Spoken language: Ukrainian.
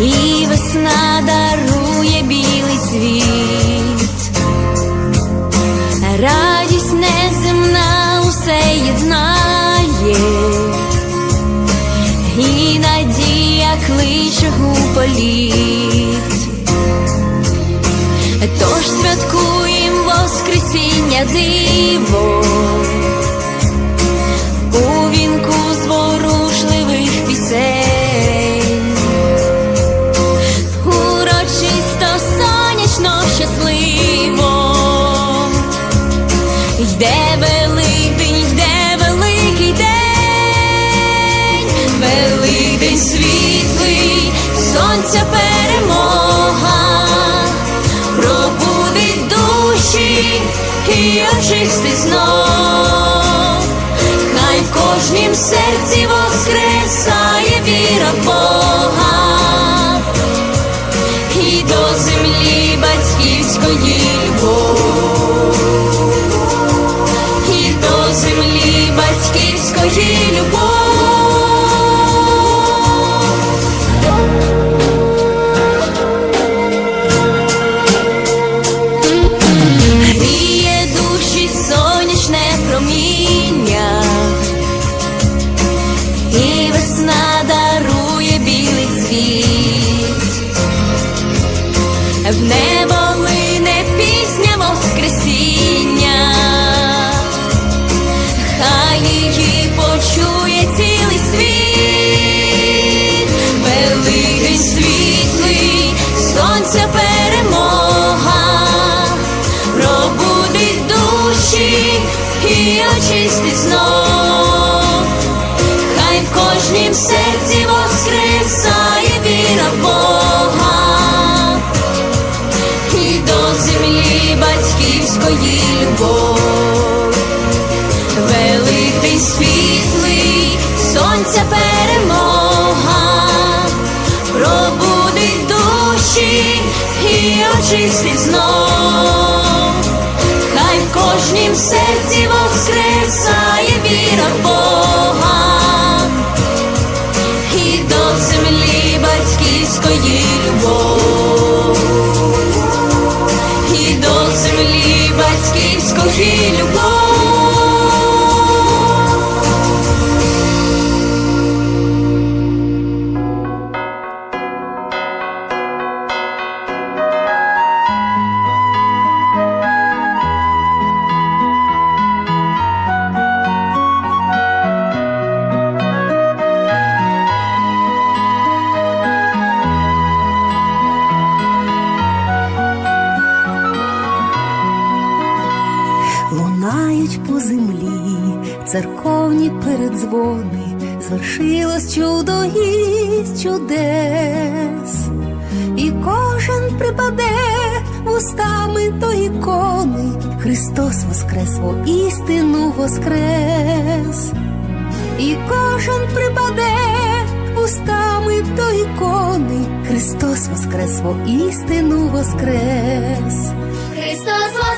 і весна дарує. Сонця перемога, пробудить душі і очистить знов. Хай в кожнім серці воскресає В небо батьківської любов. Великий світлий, сонця перемога, пробудить душі і очистить знов. Хай в кожнім серці воскресає віра Бога батьківської любов. Землі. Церковні передзвони, звершилось чудо із чудес, і кожен припаде вустами до ікони, Христос воскрес, істину воскрес, і кожен припаде вустами до ікони, Христос воскрес, во істину воскрес. Христос воскрес!